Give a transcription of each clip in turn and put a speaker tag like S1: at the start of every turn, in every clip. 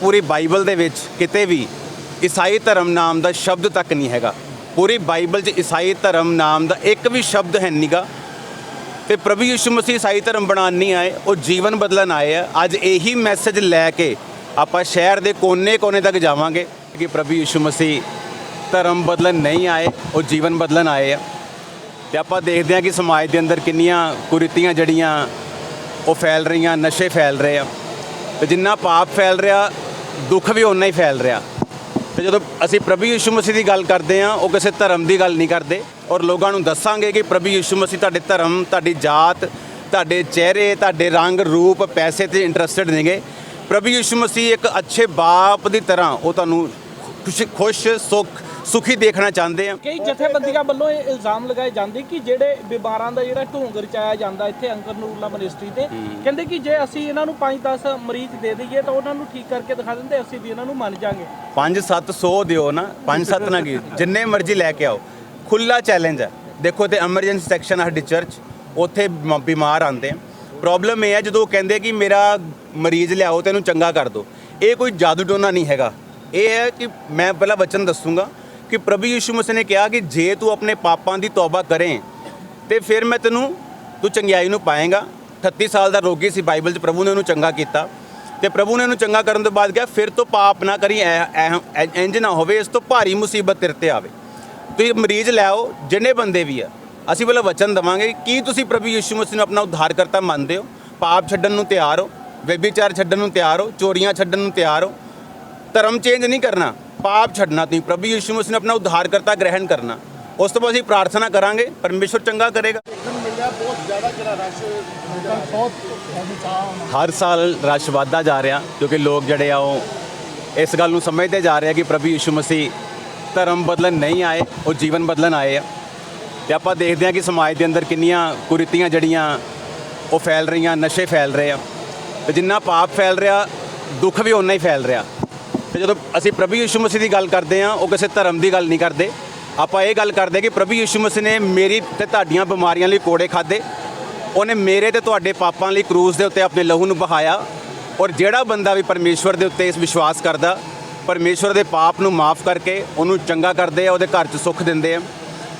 S1: ਪੂਰੀ Bible ਦੇ ਵਿੱਚ ਕਿਤੇ ਵੀ ਈਸਾਈ ਧਰਮ ਨਾਮ ਦਾ ਸ਼ਬਦ ਤੱਕ ਨਹੀਂ ਹੈਗਾ। ਪੂਰੀ ਬਾਈਬਲ 'ਚ ਈਸਾਈ ਧਰਮ ਨਾਮ ਦਾ ਇੱਕ ਵੀ ਸ਼ਬਦ ਹੈ ਨਹੀਂਗਾ ਤੇ ਪ੍ਰਭੂ ਯਿਸੂ ਮਸੀਹ ਈਸਾਈ ਧਰਮ ਬਣਾਉਣ ਨਹੀਂ ਆਏ, ਉਹ ਜੀਵਨ ਬਦਲਣ ਆਏ ਆ। ਅੱਜ ਇਹੀ ਮੈਸੇਜ ਲੈ ਕੇ ਆਪਾਂ ਸ਼ਹਿਰ ਦੇ ਕੋਨੇ-ਕੋਨੇ ਤੱਕ ਜਾਵਾਂਗੇ ਕਿ ਪ੍ਰਭੂ ਯਿਸੂ ਮਸੀਹ ਧਰਮ ਬਦਲਣ ਨਹੀਂ ਆਏ, ਉਹ ਜੀਵਨ ਬਦਲਣ ਆਏ ਆ। ਤੇ ਆਪਾਂ ਦੇਖਦੇ ਹਾਂ ਕਿ ਸਮਾਜ ਦੇ ਅੰਦਰ ਕਿੰਨੀਆਂ ਕੁਰੀਤੀਆਂ ਜੜੀਆਂ ਉਹ ਫੈਲ ਰਹੀਆਂ, ਨਸ਼ੇ ਫੈਲ ਰਹੇ ਆ। ਤੇ ਜਿੰਨਾ ਪਾਪ ਫੈਲ ਰਿਹਾ ਦੁੱਖ ਵੀ ਓਨਾ ਹੀ ਫੈਲ ਰਿਹਾ। ਤੇ ਜਦੋਂ ਅਸੀਂ ਪ੍ਰਭੂ ਯਿਸੂ ਮਸੀਹ ਦੀ ਗੱਲ ਕਰਦੇ ਹਾਂ, ਉਹ ਕਿਸੇ ਧਰਮ ਦੀ ਗੱਲ ਨਹੀਂ ਕਰਦੇ। ਔਰ ਲੋਕਾਂ ਨੂੰ ਦੱਸਾਂਗੇ ਕਿ ਪ੍ਰਭੂ ਯਿਸੂ ਮਸੀਹ ਤੁਹਾਡੇ ਧਰਮ, ਤੁਹਾਡੀ ਜਾਤ, ਤੁਹਾਡੇ ਚਿਹਰੇ, ਤੁਹਾਡੇ ਰੰਗ, ਰੂਪ, ਪੈਸੇ ਤੇ ਇੰਟਰਸਟਡ ਨੇਗੇ। ਪ੍ਰਭੂ ਯਿਸੂ ਮਸੀਹ ਇੱਕ ਅੱਛੇ ਬਾਪ ਦੀ ਤਰ੍ਹਾਂ ਉਹ ਤੁਹਾਨੂੰ ਖੁਸ਼ ਖੁਸ਼, ਸੁਖ ਸੁਖੀ ਦੇਖਣਾ ਚਾਹੁੰਦੇ ਆ।
S2: ਕਈ ਜਥੇਬੰਦੀਆਂ ਵੱਲੋਂ ਇਹ ਇਲਜ਼ਾਮ ਲਗਾਏ ਜਾਂਦੇ ਕਿ ਜਿਹੜੇ ਬਿਮਾਰਾਂ ਦਾ ਜਿਹੜਾ ਢੋਂਗ ਰਚਾਇਆ ਜਾਂਦਾ ਇੱਥੇ ਅੰਕਰ ਨੂਰਲਾ ਮਿਨਿਸਟਰੀ ਤੇ ਕਹਿੰਦੇ ਕਿ ਜੇ ਅਸੀਂ ਇਹਨਾਂ ਨੂੰ 5-10 ਮਰੀਜ਼ ਦੇ ਦਈਏ ਤਾਂ ਉਹਨਾਂ ਨੂੰ ਠੀਕ ਕਰਕੇ ਦਿਖਾ ਦਿੰਦੇ ਅਸੀਂ ਵੀ ਇਹਨਾਂ ਨੂੰ ਮੰਨ ਜਾਾਂਗੇ।
S1: 5-700 ਦਿਓ ਨਾ 5-7 ਨਾ ਕੀ ਜਿੰਨੇ ਮਰਜ਼ੀ ਲੈ ਕੇ ਆਓ। ਖੁੱਲਾ ਚੈਲੰਜ ਹੈ ਦੇਖੋ ਤੇ ਐਮਰਜੈਂਸੀ ਸੈਕਸ਼ਨ ਸਾਡੀ ਚਰਚ ਉੱਥੇ ਬਿਮਾਰ ਆਉਂਦੇ ਆ। ਪ੍ਰੋਬਲਮ ਇਹ ਹੈ ਜਦੋਂ ਕਹਿੰਦੇ ਕਿ ਮੇਰਾ ਮਰੀਜ਼ ਲਿਆਓ ਤੇ ਇਹਨੂੰ ਚੰਗਾ ਕਰ ਦਿਓ। ਇਹ ਕੋਈ ਜਾਦੂ ਟੋਨਾ ਨਹੀਂ ਹੈਗਾ। ਇਹ ਹੈ ਕਿ ਮੈਂ ਪਹਿਲਾਂ ਵਚਨ ਦੱਸੂਗਾ ਕਿ ਪ੍ਰਭੂ ਯਿਸੂ ਮਸੀਹ ਨੇ ਕਿਹਾ ਕਿ ਜੇ ਤੂੰ ਆਪਣੇ ਪਾਪਾਂ ਦੀ ਤੌਬਾ ਕਰੇ, ਤੇ ਫਿਰ ਮੈਂ ਤੈਨੂੰ, ਤੂੰ ਚੰਗਿਆਈ ਨੂੰ ਪਾਏਗਾ। 38 ਸਾਲ ਦਾ ਰੋਗੀ ਸੀ ਬਾਈਬਲ 'ਚ, ਪ੍ਰਭੂ ਨੇ ਉਹਨੂੰ ਚੰਗਾ ਕੀਤਾ। ਤੇ ਪ੍ਰਭੂ ਨੇ ਉਹਨੂੰ ਚੰਗਾ ਕਰਨ ਤੋਂ ਬਾਅਦ ਕਿਹਾ, ਫਿਰ ਤੋਂ ਪਾਪ ਨਾ ਕਰੀ, ਐ- ਐ- ਇੰਝ ਨਾ ਹੋਵੇ, ਇਸ ਤੋਂ ਭਾਰੀ ਮੁਸੀਬਤ ਤੇਰੇ ਤੇ ਆਵੇ। ਤੁਸੀਂ ਮਰੀਜ਼ ਲੈ ਆਓ, ਜਿੰਨੇ ਬੰਦੇ ਵੀ ਆ, ਅਸੀਂ ਵੱਲੋਂ ਵਚਨ ਦਵਾਂਗੇ, ਕੀ ਤੁਸੀਂ ਪ੍ਰਭੂ ਯਿਸੂ ਮਸੀਹ ਨੂੰ ਆਪਣਾ ਉଦ୍ਧਾਰਕਰਤਾ ਮੰਨਦੇ ਹੋ, ਪਾਪ ਛੱਡਣ ਨੂੰ ਤਿਆਰ ਹੋ, ਵਿਭਿਚਾਰ ਛੱਡਣ ਨੂੰ ਤਿਆਰ ਹੋ, ਚੋਰੀਆਂ ਛੱਡਣ ਨੂੰ ਤਿਆਰ ਹੋ, ਧਰਮ ਚੇਂਜ ਨਹੀਂ ਕਰਨਾ। ਪਾਪ ਛੱਡਣਾ ਤੁਸੀਂ ਪ੍ਰਭੂ ਯਿਸੂ ਮਸੀਹ ਨੂੰ ਆਪਣਾ ਉਧਾਰਕਰਤਾ ਗ੍ਰਹਿਣ ਕਰਨਾ। ਉਸ ਤੋਂ ਬਾਅਦ ਅਸੀਂ ਪ੍ਰਾਰਥਨਾ ਕਰਾਂਗੇ, ਪਰਮੇਸ਼ਵਰ ਚੰਗਾ ਕਰੇਗਾ। ਹਰ ਸਾਲ ਰਸ਼ ਵੱਧਦਾ ਜਾ ਰਿਹਾ, ਕਿਉਂਕਿ ਲੋਕ ਜਿਹੜੇ ਆ ਉਹ ਇਸ ਗੱਲ ਨੂੰ ਸਮਝਦੇ ਜਾ ਰਹੇ ਆ ਕਿ ਪ੍ਰਭੂ ਯਿਸੂ ਮਸੀਹ ਧਰਮ ਬਦਲਣ ਨਹੀਂ ਆਏ, ਉਹ ਜੀਵਨ ਬਦਲਣ ਆਏ ਆ। ਤੇ ਆਪਾਂ ਦੇਖਦੇ ਹਾਂ ਕਿ ਸਮਾਜ ਦੇ ਅੰਦਰ ਕਿੰਨੀਆਂ ਕੁਰੀਤੀਆਂ ਜੜੀਆਂ ਉਹ ਫੈਲ ਰਹੀਆਂ, ਨਸ਼ੇ ਫੈਲ ਰਹੇ ਆ। ਤੇ ਜਿੰਨਾ ਪਾਪ ਫੈਲ ਰਿਹਾ, ਦੁੱਖ ਵੀ ਉਨਾ ਹੀ ਫੈਲ ਰਿਹਾ। ਤੇ ਜਦੋਂ ਅਸੀਂ ਪ੍ਰਭੂ ਯਿਸੂ ਮਸੀਹ ਦੀ ਗੱਲ ਕਰਦੇ ਹਾਂ, ਉਹ ਕਿਸੇ ਧਰਮ ਦੀ ਗੱਲ ਨਹੀਂ ਕਰਦੇ। ਆਪਾਂ ਇਹ ਗੱਲ ਕਰਦੇ ਕਿ ਪ੍ਰਭੂ ਯਿਸੂ ਮਸੀਹ ਨੇ ਮੇਰੀ ਤੇ ਤੁਹਾਡੀਆਂ ਬਿਮਾਰੀਆਂ ਲਈ ਕੋੜੇ ਖਾਦੇ ਉਹਨੇ ਮੇਰੇ ਤੇ ਤੁਹਾਡੇ ਪਾਪਾਂ ਲਈ ਕਰੂਸ ਦੇ ਉੱਤੇ ਆਪਣੇ ਲਹੂ ਨੂੰ ਬਹਾਇਆ। ਔਰ ਜਿਹੜਾ ਬੰਦਾ ਵੀ ਪਰਮੇਸ਼ਵਰ ਦੇ ਉੱਤੇ ਇਸ ਵਿਸ਼ਵਾਸ ਕਰਦਾ, ਪਰਮੇਸ਼ਵਰ ਦੇ ਪਾਪ ਨੂੰ ਮਾਫ ਕਰਕੇ ਉਹਨੂੰ ਚੰਗਾ ਕਰਦੇ ਆ, ਉਹਦੇ ਘਰ 'ਚ ਸੁੱਖ ਦਿੰਦੇ ਆ।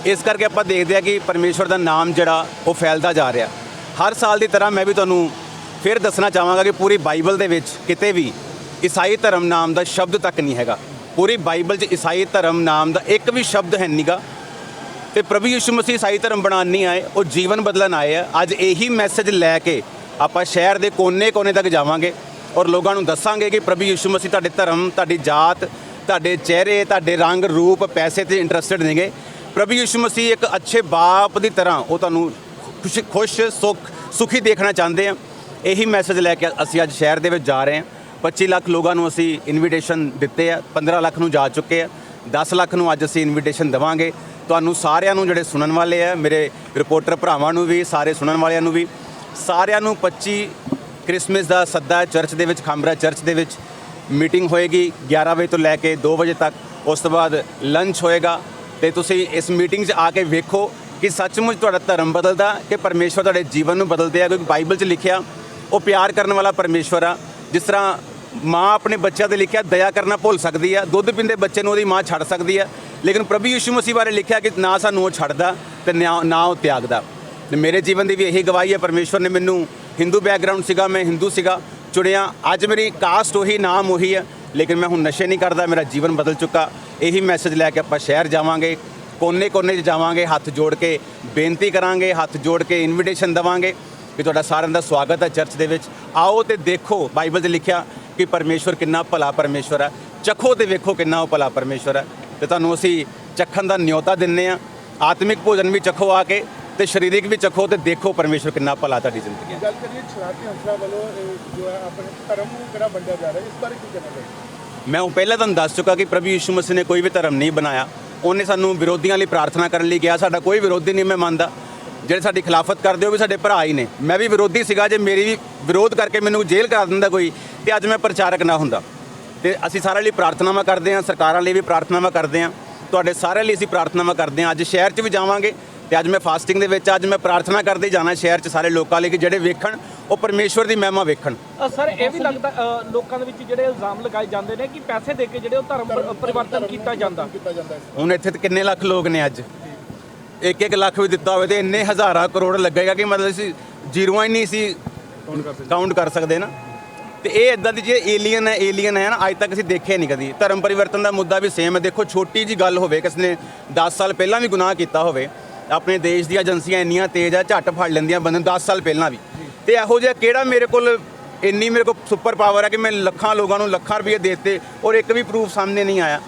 S1: ਇਸ ਕਰਕੇ ਆਪਾਂ ਦੇਖਦੇ ਆ ਕਿ ਪਰਮੇਸ਼ਵਰ ਦਾ ਨਾਮ ਜਿਹੜਾ, ਉਹ ਫੈਲਦਾ ਜਾ ਰਿਹਾ। ਹਰ ਸਾਲ ਦੀ ਤਰ੍ਹਾਂ ਮੈਂ ਵੀ ਤੁਹਾਨੂੰ ਫਿਰ ਦੱਸਣਾ ਚਾਹਾਂਗਾ ਕਿ ਪੂਰੀ ਬਾਈਬਲ ਦੇ ਵਿੱਚ ਕਿਤੇ ਵੀ ਈਸਾਈ ਧਰਮ ਨਾਮ ਦਾ ਸ਼ਬਦ ਤੱਕ ਨਹੀਂ ਹੈਗਾ। ਪੂਰੀ ਬਾਈਬਲ 'ਚ ਈਸਾਈ ਧਰਮ ਨਾਮ ਦਾ ਇੱਕ ਵੀ ਸ਼ਬਦ ਹੈ ਨਹੀਂਗਾ ਤੇ ਪ੍ਰਭੂ ਯਿਸੂ ਮਸੀਹ ਈਸਾਈ ਧਰਮ ਬਣਾਉਣ ਨਹੀਂ ਆਏ, ਉਹ ਜੀਵਨ ਬਦਲਣ ਆਏ ਆ। ਅੱਜ ਇਹੀ ਮੈਸੇਜ ਲੈ ਕੇ ਆਪਾਂ ਸ਼ਹਿਰ ਦੇ ਕੋਨੇ-ਕੋਨੇ ਤੱਕ ਜਾਵਾਂਗੇ ਔਰ ਲੋਕਾਂ ਨੂੰ ਦੱਸਾਂਗੇ ਕਿ ਪ੍ਰਭੂ ਯਿਸੂ ਮਸੀਹ ਤੁਹਾਡੇ ਧਰਮ, ਤੁਹਾਡੀ ਜਾਤ, ਤੁਹਾਡੇ ਚਿਹਰੇ, ਤੁਹਾਡੇ ਰੰਗ, ਰੂਪ, ਪੈਸੇ ਤੇ ਇੰਟਰਸਟਿਡ ਨੇਗੇ। ਪ੍ਰਭੂ ਯਿਸੂ ਮਸੀਹ ਇੱਕ ਅੱਛੇ ਬਾਪ ਦੀ ਤਰ੍ਹਾਂ ਉਹ ਤੁਹਾਨੂੰ ਖੁਸ਼ ਖੁਸ਼, ਸੁਖ, ਸੁਖੀ ਦੇਖਣਾ ਚਾਹੁੰਦੇ ਆ। ਇਹੀ ਮੈਸੇਜ ਲੈ ਕੇ ਅਸੀਂ ਅੱਜ ਸ਼ਹਿਰ ਦੇ ਵਿੱਚ ਜਾ ਰਹੇ ਹਾਂ 25 ਲੱਖ ਲੋਕਾਂ ਨੂੰ ਅਸੀਂ ਇਨਵੀਟੇਸ਼ਨ ਦਿੱਤੇ ਆ 15 ਲੱਖ ਨੂੰ ਜਾ ਚੁੱਕੇ ਆ 10 ਲੱਖ ਨੂੰ ਅੱਜ ਅਸੀਂ ਇਨਵੀਟੇਸ਼ਨ ਦੇਵਾਂਗੇ। ਤੁਹਾਨੂੰ ਸਾਰਿਆਂ ਨੂੰ ਜਿਹੜੇ ਸੁਣਨ ਵਾਲੇ ਆ, ਮੇਰੇ ਰਿਪੋਰਟਰ ਭਰਾਵਾਂ ਨੂੰ ਵੀ, ਸਾਰੇ ਸੁਣਨ ਵਾਲਿਆਂ ਨੂੰ ਵੀ, ਸਾਰਿਆਂ ਨੂੰ 25 ਕ੍ਰਿਸਮਸ ਦਾ ਸੱਦਾ ਚਰਚ ਦੇ ਵਿੱਚ ਖਾਮਰਾ ਚਰਚ ਦੇ ਵਿੱਚ ਮੀਟਿੰਗ ਹੋਏਗੀ 11 ਵਜੇ ਤੋਂ ਲੈ ਕੇ 2 ਵਜੇ ਤੱਕ, ਉਸ ਤੋਂ ਬਾਅਦ ਲੰਚ ਹੋਏਗਾ। ਤੇ ਤੁਸੀਂ ਇਸ ਮੀਟਿੰਗ 'ਚ ਆ ਕੇ ਵੇਖੋ ਕਿ ਸੱਚਮੁੱਚ ਤੁਹਾਡਾ ਧਰਮ ਬਦਲਦਾ ਕਿ ਪਰਮੇਸ਼ਵਰ ਤੁਹਾਡੇ ਜੀਵਨ ਨੂੰ ਬਦਲਦੇ ਆ, ਕਿਉਂਕਿ ਬਾਈਬਲ 'ਚ ਲਿਖਿਆ, ਉਹ ਪਿਆਰ ਕਰਨ ਵਾਲਾ ਪਰਮੇਸ਼ਵਰ ਆ। ਜਿਸ ਤਰ੍ਹਾਂ ਮਾਂ ਆਪਣੇ ਬੱਚਿਆਂ ਤੇ ਲਿਖਿਆ ਦਇਆ ਕਰਨਾ ਭੁੱਲ ਸਕਦੀ ਆ, ਦੁੱਧ ਪੀਂਦੇ ਬੱਚੇ ਨੂੰ ਉਹਦੀ ਮਾਂ ਛੱਡ ਸਕਦੀ ਆ, ਲੇਕਿਨ ਪ੍ਰਭੂ ਯਿਸੂ ਮਸੀਹ ਬਾਰੇ ਲਿਖਿਆ ਕਿ ਨਾ ਸਾਨੂੰ ਉਹ ਛੱਡਦਾ ਤੇ ਨਾ ਨਾ ਉਹ ਤਿਆਗਦਾ। ਤੇ ਮੇਰੇ ਜੀਵਨ ਦੀ ਵੀ ਇਹੀ ਗਵਾਹੀ ਹੈ ਪਰਮੇਸ਼ਵਰ ਨੇ ਮੈਨੂੰ ਹਿੰਦੂ ਬੈਕਗ੍ਰਾਉਂਡ ਸੀਗਾ, ਮੈਂ ਹਿੰਦੂ ਸੀਗਾ, ਚੁਣਿਆ, ਅੱਜ ਮੇਰੀ ਕਾਸਟ ਉਹੀ ਨਾਮ ਉਹੀ ਹੈ ਲੇਕਿਨ ਮੈਂ ਹੁਣ ਨਸ਼ੇ ਨਹੀਂ ਕਰਦਾ, ਮੇਰਾ ਜੀਵਨ ਬਦਲ ਚੁੱਕਾ, ਇਹੀ ਮੈਸੇਜ ਲੈ ਕੇ ਆਪਾਂ ਸ਼ਹਿਰ ਜਾਵਾਂਗੇ, ਕੋਨੇ-ਕੋਨੇ 'ਚ ਜਾਵਾਂਗੇ, ਹੱਥ ਜੋੜ ਕੇ ਬੇਨਤੀ ਕਰਾਂਗੇ, ਹੱਥ ਜੋੜ ਕੇ ਇਨਵੀਟੇਸ਼ਨ ਦਵਾਂਗੇ ਵੀ ਤੁਹਾਡਾ ਸਾਰਿਆਂ ਦਾ ਸਵਾਗਤ ਹੈ ਚਰਚ ਦੇ ਵਿੱਚ। ਆਓ ਤੇ ਦੇਖੋ ਬਾਈਬਲ 'ਚ ਲਿਖਿਆ ਕਿ ਪਰਮੇਸ਼ਵਰ ਕਿੰਨਾ ਭਲਾ ਪਰਮੇਸ਼ਵਰ ਹੈ। ਚਖੋ ਤੇ ਵੇਖੋ ਕਿੰਨਾ ਉਹ ਭਲਾ ਪਰਮੇਸ਼ਵਰ ਹੈ। ਤੇ ਤੁਹਾਨੂੰ ਅਸੀਂ ਚਖਣ ਦਾ ਨਿਯੋਤਾ ਦਿੰਨੇ ਆ ਆਤਮਿਕ ਭੋਜਨ ਵੀ ਚਖੋ ਆ ਕੇ ਤੇ ਸਰੀਰਿਕ ਵੀ ਚਖੋ ਤੇ ਦੇਖੋ ਪਰਮੇਸ਼ਵਰ ਕਿੰਨਾ ਭਲਾ ਤੁਹਾਡੀ ਜ਼ਿੰਦਗੀ ਹੈ।
S3: ਗੱਲ ਕਰੀਏ ਸ਼ਰਾਰਤੀ ਹੰਸਰਾ ਵੱਲੋਂ ਜੋ ਹੈ ਆਪਣੇ ਧਰਮ ਨੂੰ ਕਿਹੜਾ ਵੰਡਿਆ ਜਾ ਰਿਹਾ ਇਸ ਬਾਰੇ ਕੀ ਕਹਿਣਾ ਚਾਹੀਦਾ
S1: ਮੈਂ ਉਹ ਪਹਿਲਾਂ ਤੁਹਾਨੂੰ ਦੱਸ ਚੁੱਕਾ ਕਿ ਪ੍ਰਭੂ ਯਿਸੂ ਮਸੀਹ ਨੇ ਕੋਈ ਵੀ ਧਰਮ ਨਹੀਂ ਬਣਾਇਆ। ਉਹਨੇ ਸਾਨੂੰ ਵਿਰੋਧੀਆਂ ਲਈ ਪ੍ਰਾਰਥਨਾ ਕਰਨ ਲਈ ਕਿਹਾ। ਸਾਡਾ ਕੋਈ ਵਿਰੋਧੀ ਨਹੀਂ ਮੈਂ ਮੰਨਦਾ। ਜਿਹੜੇ ਸਾਡੀ ਖਿਲਾਫਤ ਕਰਦੇ ਉਹ ਵੀ ਸਾਡੇ ਭਰਾ ਹੀ ਨੇ। ਮੈਂ ਵੀ ਵਿਰੋਧੀ ਸੀਗਾ ਜੇ ਮੇਰੀ ਵੀ ਵਿਰੋਧ ਕਰਕੇ ਮੈਨੂੰ ਜੇਲ੍ਹ ਕਰਾ ਦਿੰਦਾ ਕੋਈ ਤੇ ਅੱਜ ਮੈਂ ਪ੍ਰਚਾਰਕ ਨਾ ਹੁੰਦਾ। ਤੇ ਅਸੀਂ ਸਾਰਿਆਂ ਲਈ ਪ੍ਰਾਰਥਨਾਵਾਂ ਕਰਦੇ ਹਾਂ ਸਰਕਾਰਾਂ ਲਈ ਵੀ ਪ੍ਰਾਰਥਨਾਵਾਂ ਕਰਦੇ ਹਾਂ। ਤੁਹਾਡੇ ਸਾਰਿਆਂ ਲਈ ਅਸੀਂ ਪ੍ਰਾਰਥਨਾਵਾਂ ਕਰਦੇ ਹਾਂ। ਅੱਜ ਸ਼ਹਿਰ 'ਚ ਵੀ ਜਾਵਾਂਗੇ ਤੇ ਅੱਜ ਮੈਂ ਫਾਸਟਿੰਗ ਦੇ ਵਿੱਚ ਅੱਜ ਮੈਂ ਪ੍ਰਾਰਥਨਾ ਕਰਦੇ ਹੀ ਜਾਣਾ ਸ਼ਹਿਰ 'ਚ ਸਾਰੇ ਲੋਕਾਂ ਲਈ ਕਿ ਜਿਹੜੇ ਵੇਖਣ ਉਹ ਪਰਮੇਸ਼ਵਰ ਦੀ ਮਹਿਮਾ ਵੇਖਣ।
S2: ਸਰ ਇਹ ਵੀ ਲੱਗਦਾ ਲੋਕਾਂ ਦੇ ਵਿੱਚ ਜਿਹੜੇ ਇਲਜ਼ਾਮ ਲਗਾਏ ਜਾਂਦੇ ਨੇ ਕਿ ਪੈਸੇ ਦੇ ਕੇ ਜਿਹੜੇ ਉਹ ਧਰਮ ਪਰ- ਪਰਿਵਰਤਨ ਕੀਤਾ ਜਾਂਦਾ।
S3: ਕੀਤਾ ਜਾਂਦਾ ਹੈ।
S1: ਹੁਣ ਇੱਥੇ ਤੇ ਕਿੰਨੇ ਲੱਖ ਲੋਕ ਨੇ ਅੱਜ? ਇੱਕ ਇੱਕ ਲੱਖ ਵੀ ਦਿੱਤਾ ਹੋਵੇ ਤੇ ਇੰਨੇ ਹਜ਼ਾਰਾਂ ਕਰੋੜ ਲੱਗੇਗਾ ਕਿ ਮਤਲਬ ਅਸੀਂ ਜ਼ੀਰੋਆਂ ਹੀ ਨਹੀਂ ਸੀ ਕਾਊਂਟ ਕਰ ਸਕਦੇ। ਨਾ। ਤੇ ਇਹ ਇਦਾਂ ਦੀ ਜੇ ਏਲੀਅਨ ਹੈ ਏਲੀਅਨ ਹੈ ਨਾ ਅੱਜ ਤੱਕ ਅਸੀਂ ਦੇਖਿਆ ਨਹੀਂ ਕਦੀ। ਧਰਮ ਪਰਿਵਰਤਨ ਦਾ ਮੁੱਦਾ ਵੀ ਸੇਮ ਹੈ। ਦੇਖੋ ਛੋਟੀ ਜੀ ਗੱਲ ਹੋਵੇ ਕਿਸ ਨੇ 10 ਸਾਲ ਪਹਿਲਾਂ ਵੀ ਗੁਨਾਹ ਕੀਤਾ ਹੋਵੇ ਆਪਣੇ ਦੇਸ਼ ਦੀਆਂ ਏਜੰਸੀਆਂ ਇੰਨੀਆਂ ਤੇਜ਼ ਆ ਝੱਟ ਫੜ ਲੈਂਦੀਆਂ ਬੰਦੇ ਨੂੰ 10 ਸਾਲ ਪਹਿਲਾਂ ਵੀ। ਤੇ ਇਹੋ ਜਿਹਾ ਕਿਹੜਾ ਮੇਰੇ ਕੋਲ ਇੰਨੀ ਮੇਰੇ ਕੋਲ ਸੁਪਰ ਪਾਵਰ ਹੈ ਕਿ ਮੈਂ ਲੱਖਾਂ ਲੋਕਾਂ ਨੂੰ ਲੱਖਾਂ ਰੁਪਏ ਦੇ ਦਿੱਤੇ ਔਰ ਇੱਕ ਵੀ ਪ੍ਰੂਫ ਸਾਹਮਣੇ ਨਹੀਂ ਆਇਆ।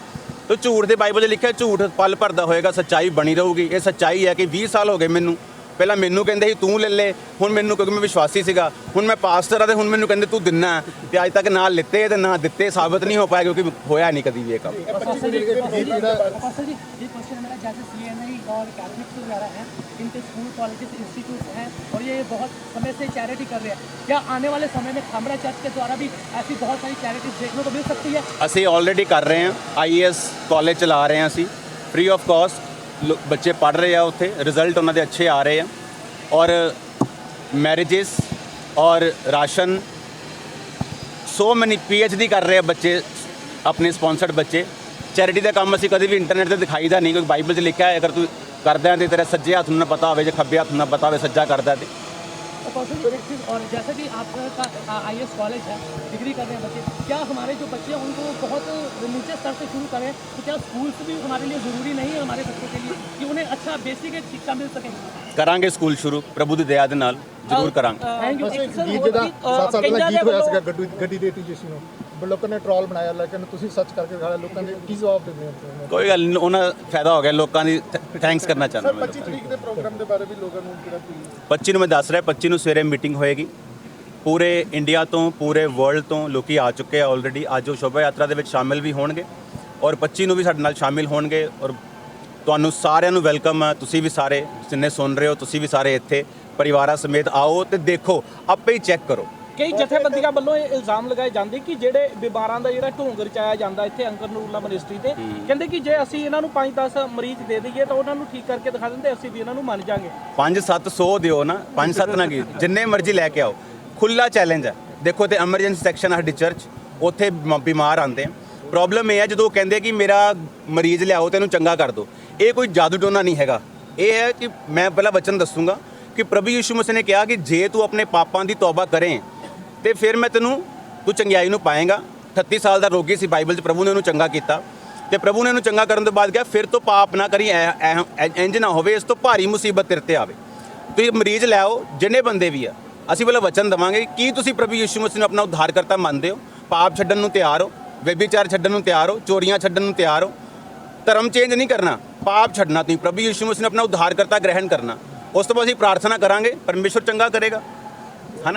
S1: ਤੋ ਝੂਠ ਦੇ ਬਾਈਬਲ 'ਚ ਲਿਖਿਆ ਝੂਠ ਪਲ ਭਰਦਾ ਹੋਏਗਾ, ਸੱਚਾਈ ਬਣੀ ਰਹੂਗੀ। ਇਹ ਸੱਚਾਈ ਹੈ ਕਿ 20 ਸਾਲ ਹੋ ਗਏ ਮੈਨੂੰ। ਪਹਿਲਾਂ ਮੈਨੂੰ ਕਹਿੰਦੇ ਸੀ ਤੂੰ ਲੈ ਲੈ ਹੁਣ ਮੈਨੂੰ ਕਿਉਂਕਿ ਮੈਂ ਵਿਸ਼ਵਾਸੀ ਸੀਗਾ ਹੁਣ ਮੈਂ ਪਾਸਟਰ ਆ ਤੇ ਹੁਣ ਮੈਨੂੰ ਕਹਿੰਦੇ ਤੂੰ ਦਿਨਾ ਹੈ। ਤੇ ਅੱਜ ਤੱਕ ਨਾ ਲਿੱਤੇ ਤੇ ਨਾ ਦਿੱਤੇ ਸਾਬਤ ਨਹੀਂ ਹੋ ਪਾਇਆ ਕਿਉਂਕਿ ਹੋਇਆ ਨਹੀਂ ਕਦੀ ਵੀ ਇਹ ਕੰਮ
S3: ਪ੍ਰੋਫੈਸਰ ਜੀ ਜਿਹੜਾ
S4: प्रोफेसर जी ये क्वेश्चन मेरा जैसे सी और कैथलिक्स वगैरह हैं इनके स्कूल कॉलेजेस इंस्टीट्यूट हैं और ये बहुत समय से चैरिटी कर रहे हैं क्या आने वाले समय में खामड़ा चर्च के द्वारा भी ऐसी बहुत सारी चैरिटीज देखने को मिल सकती है
S1: ਅਸੀਂ ਆਲਰੇਡੀ ਕਰ ਰਹੇ ਹਾਂ ਆਈਐਸ ਕਾਲਜ ਚਲਾ ਰਹੇ ਹਾਂ ਅਸੀਂ ਫ੍ਰੀ ਆਫ ਕਾਸਟ ਬੱਚੇ ਪੜ ਰਹੇ ਆ ਉੱਥੇ ਰਿਜ਼ਲਟ ਉਹਨਾਂ ਦੇ ਅੱਛੇ ਆ ਰਹੇ ਆ। ਔਰ ਮੈਰਿਜਸ ਔਰ ਰਾਸ਼ਨ ਸੋ ਮੈਨੀ ਪੀਐਚਡੀ ਕਰ ਰਹੇ ਆ ਬੱਚੇ, ਆਪਣੇ ਸਪਾਂਸਰਡ ਬੱਚੇ। ਚੈਰਿਟੀ ਦਾ ਕੰਮ ਅਸੀਂ ਕਦੇ ਵੀ ਇੰਟਰਨੈਟ ਤੇ ਦਿਖਾਈਦਾ ਨਹੀਂ ਕਿਉਂਕਿ ਬਾਈਬਲ 'ਚ ਲਿਖਿਆ ਹੈ ਅਗਰ ਤੂੰ ਕਰਦਾ ਹੈ ਤੇ ਤੇਰੇ ਸੱਜੇ ਹੱਥ ਨੂੰ ਨਾ ਪਤਾ ਹੋਵੇ, ਜੇ ਖੱਬੇ ਹੱਥ ਨੂੰ ਨਾ ਪਤਾ ਹੋਵੇ, ਸੱਜਾ ਕਰਦਾ ਤੇ।
S4: और जैसा कि आपका आई एस कॉलेज है डिग्री कर रहे हैं बच्चे क्या हमारे जो बच्चे हैं उनको बहुत नीचे स्तर से शुरू करें तो क्या स्कूल्स भी हमारे लिए ज़रूरी नहीं है हमारे बच्चों के लिए कि उन्हें अच्छा बेसिक एक शिक्षा मिल सके
S1: ਕਰਾਂਗੇ ਸਕੂਲ ਸ਼ੁਰੂ ਪ੍ਰਭੂ ਦੀ ਦਇਆ ਦੇ ਨਾਲ ਜ਼ਰੂਰ ਕਰਾਂਗੇ
S4: Thank you.
S3: ਬਸ
S2: ਇੱਕ ਸਰ
S3: ਗੀਤ
S2: ਹੋਰ
S3: ਜਿਹੜਾ
S2: ਵੀ, ਅ,
S3: 7 ਸਾਲ ਪਹਿਲਾਂ
S2: ਕਈਆਂ
S3: ਗੀਤ
S2: ਦੇ
S3: ਹੋਇਆ
S2: ਵੱਲੋਂ-
S3: ਸੀਗਾ ਗੱਡੀ ਗੱਡੀ ਦੇ ਟੀਚਰ ਨੂੰ ਪਰ ਲੋਕਾਂ ਨੇ ਟ੍ਰੋਲ ਬਣਾਇਆ ਲੇਕਿਨ ਤੁਸੀਂ ਸੱਚ ਕਰਕੇ ਦਿਖਾਇਆ ਲੋਕਾਂ ਦੇ ਕੀ ਜਵਾਬ ਦਿੰਦੇ ਹੋ
S1: ਕੋਈ ਗੱਲ ਨਹੀਂ ਉਹਨਾਂ ਦਾ ਫਾਇਦਾ ਹੋ ਗਿਆ ਲੋਕਾਂ ਦੀ ਥੈਂਕਸ ਕਰਨਾ ਚਾਹੁੰਦਾ ਮੈਂ
S3: 25 ਤਰੀਕ ਦੇ ਪ੍ਰੋਗਰਾਮ ਦੇ ਬਾਰੇ ਵੀ ਲੋਕਾਂ ਨੂੰ ਜਿਹੜਾ ਕੀ?
S1: 25 ਨੂੰ ਮੈਂ ਦੱਸ ਰਿਹਾ 25 ਨੂੰ ਸਵੇਰੇ ਮੀਟਿੰਗ ਹੋਏਗੀ। ਪੂਰੇ ਇੰਡੀਆ ਤੋਂ ਪੂਰੇ ਵਰਲਡ ਤੋਂ ਲੋਕੀ ਆ ਚੁੱਕੇ ਆ ਆਲਰੇਡੀ ਅੱਜ ਉਹ ਸ਼ੋਭਾ ਯਾਤਰਾ ਦੇ ਵਿੱਚ ਸ਼ਾਮਿਲ ਵੀ ਹੋਣਗੇ। ਔਰ 25 ਨੂੰ ਵੀ ਸਾਡੇ ਨਾਲ ਸ਼ਾਮਿਲ ਹੋਣਗੇ। ਔਰ ਤੁਹਾਨੂੰ ਸਾਰਿਆਂ ਨੂੰ ਵੈਲਕਮ ਹੈ ਤੁਸੀਂ ਵੀ ਸਾਰੇ ਜਿੰਨੇ ਸੁਣ ਰਹੇ ਹੋ ਤੁਸੀਂ ਵੀ ਸਾਰੇ ਇੱਥੇ ਪਰਿਵਾਰਾਂ ਸਮੇਤ ਆਓ ਤੇ ਦੇਖੋ ਆਪੇ ਹੀ ਚੈੱਕ ਕਰੋ।
S2: ਕਈ ਜਥੇਬੰਦੀਆਂ ਵੱਲੋਂ ਇਹ ਇਲਜ਼ਾਮ ਲਗਾਏ ਜਾਂਦੇ ਕਿ ਜਿਹੜੇ ਬਿਮਾਰਾਂ ਦਾ ਜਿਹੜਾ ਢੋਂਗ ਰਚਾਇਆ ਜਾਂਦਾ ਇੱਥੇ ਅੰਕਰ ਨੂਰਲਾ ਮਿਨਿਸਟਰੀ ਤੇ ਕਹਿੰਦੇ ਕਿ ਜੇ ਅਸੀਂ ਇਹਨਾਂ ਨੂੰ 5-10 ਮਰੀਜ਼ ਦੇ ਦਈਏ ਤਾਂ ਉਹਨਾਂ ਨੂੰ ਠੀਕ ਕਰਕੇ ਦਿਖਾ ਦਿੰਦੇ ਅਸੀਂ ਵੀ ਇਹਨਾਂ ਨੂੰ ਮੰਨ ਜਾਾਂਗੇ।
S1: 5-700 ਦਿਓ ਨਾ 5-7 ਨਾ ਕੀ ਜਿੰਨੇ ਮਰਜ਼ੀ ਲੈ ਕੇ ਆਓ। ਖੁੱਲਾ ਚੈਲੰਜ ਹੈ ਦੇਖੋ ਤੇ ਐਮਰਜੈਂਸੀ ਸੈਕਸ਼ਨ ਸਾਡੀ ਚਰਚ ਉੱਥੇ ਬਿਮਾਰ ਆਉਂਦੇ ਆ। ਪ੍ਰੋਬਲਮ ਇਹ ਹੈ ਜਦੋਂ ਕਹਿੰਦੇ ਕਿ ਮੇਰਾ ਮਰੀਜ਼ ਲਿਆਓ ਤੇ ਇਹਨੂੰ ਚੰਗਾ ਕਰ ਦਿਓ। ਇਹ ਕੋਈ ਜਾਦੂ ਟੋਨਾ ਨਹੀਂ ਹੈਗਾ। ਇਹ ਹੈ ਕਿ ਮੈਂ ਪਹਿਲਾਂ ਵਚਨ ਦੱਸੂਗਾ ਕਿ ਪ੍ਰਭੂ ਯਿਸੂ ਮਸੀਹ ਨੇ ਕਿਹਾ ਕਿ ਜੇ ਤੂੰ ਆਪਣੇ ਪਾਪਾਂ ਦੀ ਤੌਬਾ ਕਰੇ ਤੇ ਫਿਰ ਮੈਂ ਤੈਨੂੰ ਤੂੰ ਚੰਗਿਆਈ ਨੂੰ ਪਾਏਗਾ। 38 ਸਾਲ ਦਾ ਰੋਗੀ ਸੀ ਬਾਈਬਲ 'ਚ, ਪ੍ਰਭੂ ਨੇ ਉਹਨੂੰ ਚੰਗਾ ਕੀਤਾ। ਤੇ ਪ੍ਰਭੂ ਨੇ ਉਹਨੂੰ ਚੰਗਾ ਕਰਨ ਤੋਂ ਬਾਅਦ ਕਿਹਾ, ਫਿਰ ਤੋਂ ਪਾਪ ਨਾ ਕਰੀ ਇੰਜ ਨਾ ਹੋਵੇ, ਇਸ ਤੋਂ ਭਾਰੀ ਮੁਸੀਬਤ ਤੇਰੇ ਤੇ ਆਵੇ। ਤੁਸੀਂ ਮਰੀਜ਼ ਲੈ ਆਓ, ਜਿੰਨੇ ਬੰਦੇ ਵੀ ਆ। ਅਸੀਂ ਵੱਲੋਂ ਵਚਨ ਦਵਾਂਗੇ, ਕੀ ਤੁਸੀਂ ਪ੍ਰਭੂ ਯਿਸੂ ਮਸੀਹ ਨੂੰ ਆਪਣਾ ਉਧਾਰਕਰਤਾ ਮੰਨਦੇ ਹੋ? ਪਾਪ ਛੱਡਣ ਨੂੰ ਤਿਆਰ ਹੋ, ਵਿਭਿਚਾਰ ਛੱਡਣ ਨੂੰ ਤਿਆਰ ਹੋ, ਚੋਰੀਆਂ ਛੱਡਣ ਨੂੰ ਤਿਆਰ ਹੋ। ਧਰਮ ਚੇਂਜ ਨਹੀਂ ਕਰਨਾ, ਪਾਪ ਛੱਡਣਾ ਤੁਸੀਂ। ਪ੍ਰਭੂ ਯਿਸੂ ਮਸੀਹ ਨੂੰ ਆਪਣਾ ਉਧਾਰਕਰਤਾ ਗ੍ਰਹਿਣ ਕਰਨਾ। ਉਸ ਤੋਂ ਬਾਅਦ ਅਸੀਂ ਪ੍ਰਾਰਥਨਾ ਕਰਾਂਗੇ ਪਰਮੇਸ਼ਰ ਚੰਗਾ ਕਰੇਗਾ। ਹਨਾ?